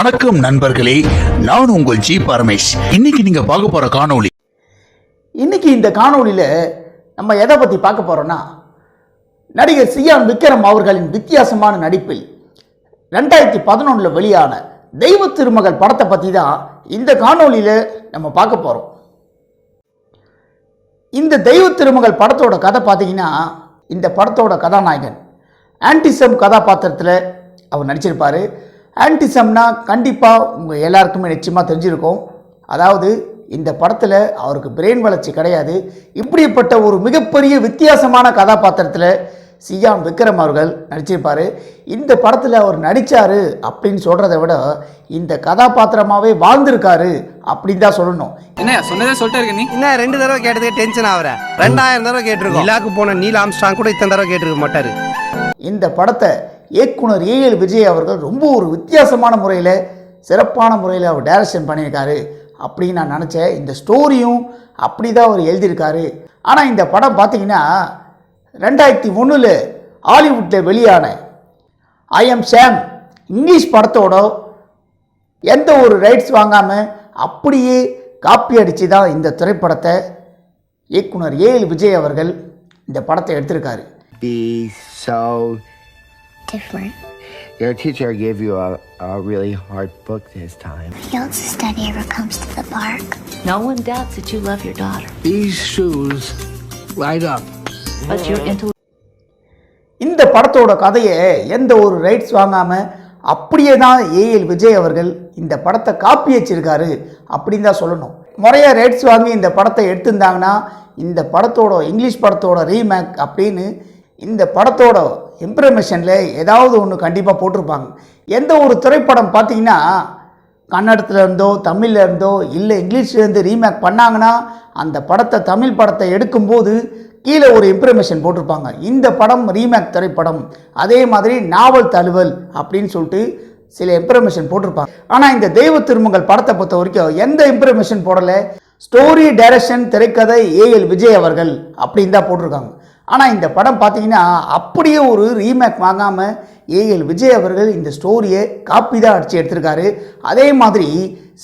வணக்கம் நண்பர்களே நான் உங்கள் ஜி பரமேஷ். இன்னைக்கு நீங்க பார்க்க போற காணொளி. இன்னைக்கு இந்த காணொளியில நம்ம எதை பற்றி பார்க்க போறோம்னா நடிகர் சியான் விக்ரம் அவர்களின் வித்தியாசமான நடிப்பில் ரெண்டாயிரத்தி பதினொன்றில் வெளியான தெய்வ திருமகள் படத்தை பற்றி தான் இந்த காணொளியில் நம்ம பார்க்க போகிறோம் இந்த தெய்வ திருமகள் படத்தோட கதை பார்த்தீங்கன்னா இந்த படத்தோட கதாநாயகன் ஆன்டிசம் கதாபாத்திரத்தில் அவர் நடிச்சிருப்பார். ஆன்டிசம்னா கண்டிப்பாக உங்கள் எல்லாருக்குமே நிச்சயமாக தெரிஞ்சிருக்கும். அதாவது இந்த படத்தில் அவருக்கு பிரெயின் வளர்ச்சி கிடையாது. இப்படிப்பட்ட ஒரு மிகப்பெரிய வித்தியாசமான கதாபாத்திரத்தில் சியான் விக்ரம் அவர்கள் நடிச்சிருப்பார். இந்த படத்தில் அவர் நடித்தார் அப்படின்னு சொல்கிறத விட இந்த கதாபாத்திரமாகவே வாழ்ந்திருக்காரு அப்படின்னு தான் சொல்லணும். என்ன சொன்னதே சொல்லிட்டே இருக்க நீ? என்ன ரெண்டு தடவை கேட்டதுக்கு டென்ஷன் ஆகுற? ரெண்டாயிரம் தடவை கேட்டிருக்கோம். நிலாக்கு போன நீல் ஆம்ஸ்டாங் கூட இத்தனை தடவை கேட்டிருக்க மாட்டாரு. இந்த படத்தை இயக்குனர் ஏஎல் விஜய் அவர்கள் ரொம்ப ஒரு வித்தியாசமான முறையில் சிறப்பான முறையில் அவர் டைரக்ஷன் பண்ணியிருக்காரு அப்படின்னு நான் நினச்சேன். இந்த ஸ்டோரியும் அப்படி தான் அவர் எழுதியிருக்காரு. ஆனால் இந்த படம் பார்த்தீங்கன்னா ரெண்டாயிரத்தி ஒன்றில் ஹாலிவுட்டில் வெளியான ஐ எம் சாம் இங்கிலீஷ் படத்தோட எந்த ஒரு ரைட்ஸ் வாங்காமல் அப்படியே காப்பி அடித்து தான் இந்த திரைப்படத்தை இயக்குனர் ஏஎல் விஜய் அவர்கள் இந்த படத்தை எடுத்திருக்காரு. Be. Different. Your teacher gave you a, a really hard book this time. He also study ever comes to the park. No one doubts that you love your daughter, These shoes light up. but your intuition. இந்த படத்தோட கதையை எந்த ஒரு rights வாங்காமல் அப்படியே தான் AL Vijay அவர்கள் இந்த படத்தை காப்பி வச்சிருக்காரு அப்படின்னு தான் சொல்லணும் முறையாக ரைட்ஸ் வாங்கி இந்த படத்தை எடுத்திருந்தாங்கன்னா இந்த படத்தோட இங்கிலீஷ் படத்தோட ரீமேக் அப்படின்னு இந்த படத்தோட இம்ப்ரமேஷனில் ஏதாவது ஒன்று கண்டிப்பாக போட்டிருப்பாங்க. எந்த ஒரு திரைப்படம் பார்த்தீங்கன்னா கன்னடத்துல இருந்தோ தமிழ்ல இருந்தோ இல்லை இங்கிலீஷ்லேருந்து ரீமேக் பண்ணாங்கன்னா அந்த படத்தை தமிழ் படத்தை எடுக்கும்போது கீழே ஒரு இம்ப்ரமேஷன் போட்டிருப்பாங்க. இந்த படம் ரீமேக் திரைப்படம் அதே மாதிரி நாவல் தழுவல் அப்படின்னு சொல்லிட்டு சில இம்ப்ரமேஷன் போட்டிருப்பாங்க. ஆனால் இந்த தெய்வ திருமங்கள் படத்தை பொறுத்த வரைக்கும் எந்த இம்ப்ரமேஷன் போடலை? ஸ்டோரி டைரக்ஷன் திரைக்கதை ஏஎல் விஜய் அவர்கள் அப்படின்னு தான் போட்டிருக்காங்க. ஆனால் இந்த படம் பார்த்தீங்கன்னா அப்படியே ஒரு ரீமேக் வாங்காமல் ஏஎல் விஜய் அவர்கள் இந்த ஸ்டோரியை காப்பி தான் அடித்து எடுத்திருக்காரு. அதே மாதிரி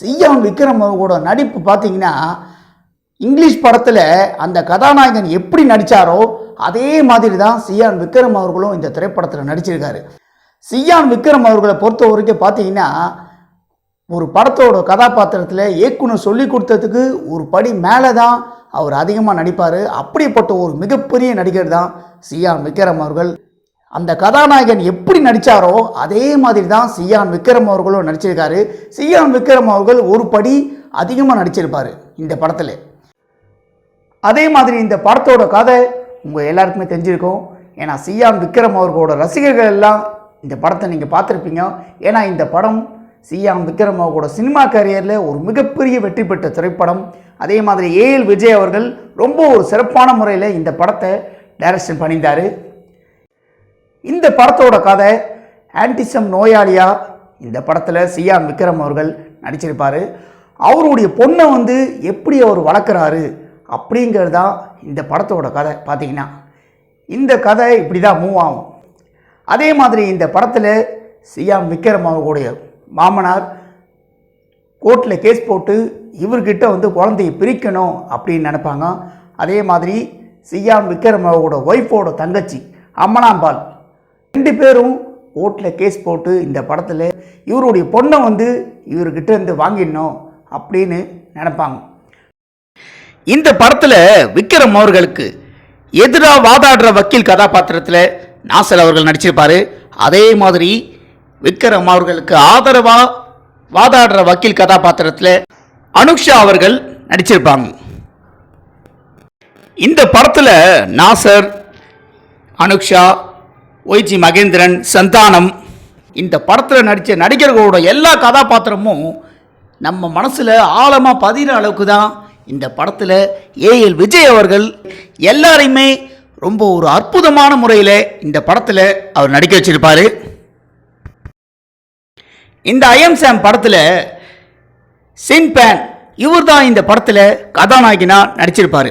சியான் விக்ரம் அவர்களோட நடிப்பு பார்த்தீங்கன்னா இங்கிலீஷ் படத்தில் அந்த கதாநாயகன் எப்படி நடித்தாரோ அதே மாதிரி தான் சியான் விக்ரம் அவர்களும் இந்த திரைப்படத்தில் நடிச்சிருக்காரு. சியான் விக்ரம் அவர்களை பொறுத்த வரைக்கும் பார்த்தீங்கன்னா ஒரு படத்தோட கதாபாத்திரத்தில் இயக்குனர் சொல்லி கொடுத்ததுக்கு ஒரு படி மேலே தான் அவர் அதிகமாக நடிப்பார். அப்படிப்பட்ட ஒரு மிகப்பெரிய நடிகர் தான் சியான் விக்ரம் அவர்கள். அந்த கதாநாயகன் எப்படி நடித்தாரோ அதே மாதிரி தான் சியான் விக்ரம் அவர்களும் நடிச்சிருக்காரு. சியான் விக்ரம் அவர்கள் ஒரு படி அதிகமாக நடிச்சிருப்பார் இந்த படத்தில். அதே மாதிரி இந்த படத்தோட கதை உங்கள் எல்லாருக்குமே தெரிஞ்சிருக்கும். ஏன்னா சியான் விக்ரம் அவர்களோட ரசிகர்கள் எல்லாம் இந்த படத்தை நீங்கள் பார்த்துருப்பீங்க. ஏன்னா இந்த படம் சியான் விக்ரம் அவர்களோட சினிமா கரியரில் ஒரு மிகப்பெரிய வெற்றி பெற்ற திரைப்படம். அதே மாதிரி ஏஎல் விஜய் அவர்கள் ரொம்ப ஒரு சிறப்பான முறையில் இந்த படத்தை டைரக்ஷன் பண்ணியிருந்தார். இந்த படத்தோட கதை ஆன்டிசம் நோயாளியா? இந்த படத்தில் சியான் விக்ரம் அவர்கள் நடிச்சிருப்பார். அவருடைய பொண்ணை வந்து எப்படி அவர் வளர்க்குறாரு அப்படிங்கிறது தான் இந்த படத்தோட கதை பார்த்தீங்கன்னா. இந்த கதை இப்படி தான் மூவ் ஆகும். அதே மாதிரி இந்த படத்தில் சியாம் விக்ரம் அவர்களுடைய மாமனார் கோர்ட்டில் கேஸ் போட்டு இவர்கிட்ட வந்து குழந்தையை பிரிக்கணும் அப்படின்னு நினைப்பாங்க. அதே மாதிரி சியாம் விக்ரமாவோட ஒய்ஃபோட தங்கச்சி அம்மனாம்பாள் ரெண்டு பேரும் கோர்ட்டில் கேஸ் போட்டு இந்த படத்தில் இவருடைய பொண்ணை வந்து இவர்கிட்ட இருந்து வாங்கிடணும் அப்படின்னு நினைப்பாங்க. இந்த படத்தில் விக்ரம் அவர்களுக்கு எதிராக வாதாடுற வக்கீல் கதாபாத்திரத்தில் நாசர் அவர்கள் நடிச்சிருப்பார். அதே மாதிரி விக்ரம் அவர்களுக்கு ஆதரவாக வாதாடுற வக்கீல் கதாபாத்திரத்தில் அனுக்ஷா அவர்கள் நடிச்சிருப்பாங்க. இந்த படத்தில் நாசர் அனுக்ஷா ஒய்ஜி மகேந்திரன் சந்தானம் இந்த படத்தில் நடித்த நடிகர்களோட எல்லா கதாபாத்திரமும் நம்ம மனசில் ஆழமாக பதிகிற அளவுக்கு தான் இந்த படத்தில் ஏஎல் விஜய் அவர்கள் எல்லாரையுமே ரொம்ப ஒரு அற்புதமான முறையில் இந்த படத்தில் அவர் நடிக்க வச்சிருப்பார். இந்த ஐஎம் சாம் படத்தில் சின்பேன் இவர் தான் இந்த படத்தில் கதாநாயகினா நடிச்சிருப்பார்.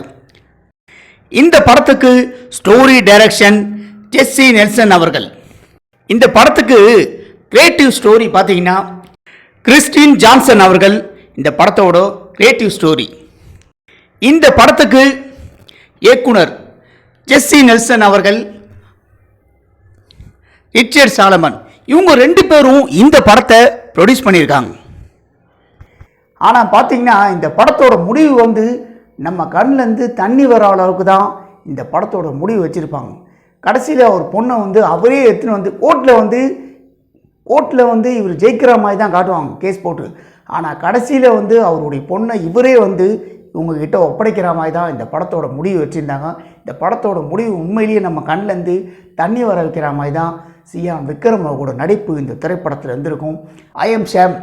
இந்த படத்துக்கு ஸ்டோரி டைரக்ஷன் ஜெஸ்ஸி நெல்சன் அவர்கள். இந்த படத்துக்கு கிரியேட்டிவ் ஸ்டோரி பார்த்தீங்கன்னா கிறிஸ்டின் ஜான்சன் அவர்கள் இந்த படத்தோட கிரியேட்டிவ் ஸ்டோரி இந்த படத்துக்கு இயக்குனர் ஜெஸ்ஸி நெல்சன் அவர்கள் ரிச்சர்ட் சாலமன் இவங்க ரெண்டு பேரும் இந்த படத்தை ப்ரொடியூஸ் பண்ணியிருக்காங்க. ஆனால் பார்த்தீங்கன்னா இந்த படத்தோட முடிவு வந்து நம்ம கண்ணிலேருந்து தண்ணி வர அளவுக்கு தான் இந்த படத்தோட முடிவு வச்சுருப்பாங்க. கடைசியில் ஒரு பொண்ணை வந்து அவரே எடுத்துன்னு வந்து கோர்ட்டில் வந்து கோர்ட்டில் வந்து இவர் ஜெயிக்கிற மாதிரி தான் காட்டுவாங்க கேஸ் போட்டு. ஆனால் கடைசியில் வந்து அவருடைய பொண்ணை இவரே வந்து இவங்கக்கிட்ட ஒப்படைக்கிற மாதிரி தான் இந்த படத்தோட முடிவு வச்சுருந்தாங்க. இந்த படத்தோட முடிவு உண்மையிலேயே நம்ம கண்ணிலேருந்து தண்ணி வர வைக்கிற மாதிரி தான் சியான் விக்ரம் அவரோட நடிப்பு இந்த திரைப்படத்தில் இருந்திருக்கும். ஐ. எம். ஷாம்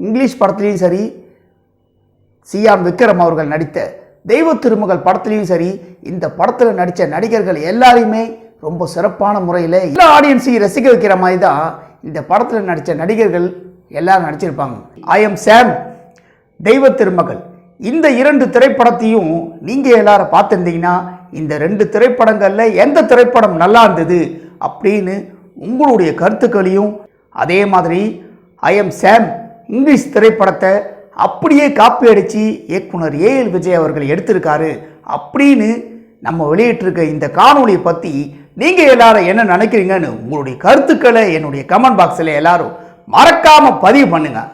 இங்கிலீஷ் படத்துலேயும் சரி சியான் விக்ரம் அவர்கள் நடித்த தெய்வ திருமகள் படத்துலேயும் சரி இந்த படத்தில் நடித்த நடிகர்கள் எல்லாரையுமே ரொம்ப சிறப்பான முறையில் எல்லா ஆடியன்ஸையும் ரசிக்க வைக்கிற மாதிரி தான் இந்த படத்தில் நடித்த நடிகர்கள் எல்லாரும் நடிச்சிருப்பாங்க. ஐ. எம். சாம் தெய்வ திருமகள். இந்த இரண்டு திரைப்படத்தையும் நீங்கள் எல்லாரும் பார்த்துருந்தீங்கன்னா இந்த ரெண்டு திரைப்படங்களில் எந்த திரைப்படம் நல்லா இருந்தது அப்படின்னு உங்களுடைய கருத்துக்களையும் அதே மாதிரி ஐ எம் சாம் இங்கிலீஷ் திரைப்படத்தை அப்படியே காப்பி அடித்து இயக்குனர் ஏஎல் விஜய் அவர்கள் எடுத்திருக்காரு அப்படின்னு நம்ம வெளியிட்டிருக்க இந்த காணொலியை பற்றி நீங்கள் எல்லாரும் என்ன நினைக்கிறீங்கன்னு உங்களுடைய கருத்துக்களை என்னுடைய கமெண்ட் பாக்ஸில் எல்லாரும் மறக்காமல் பதிவு பண்ணுங்கள்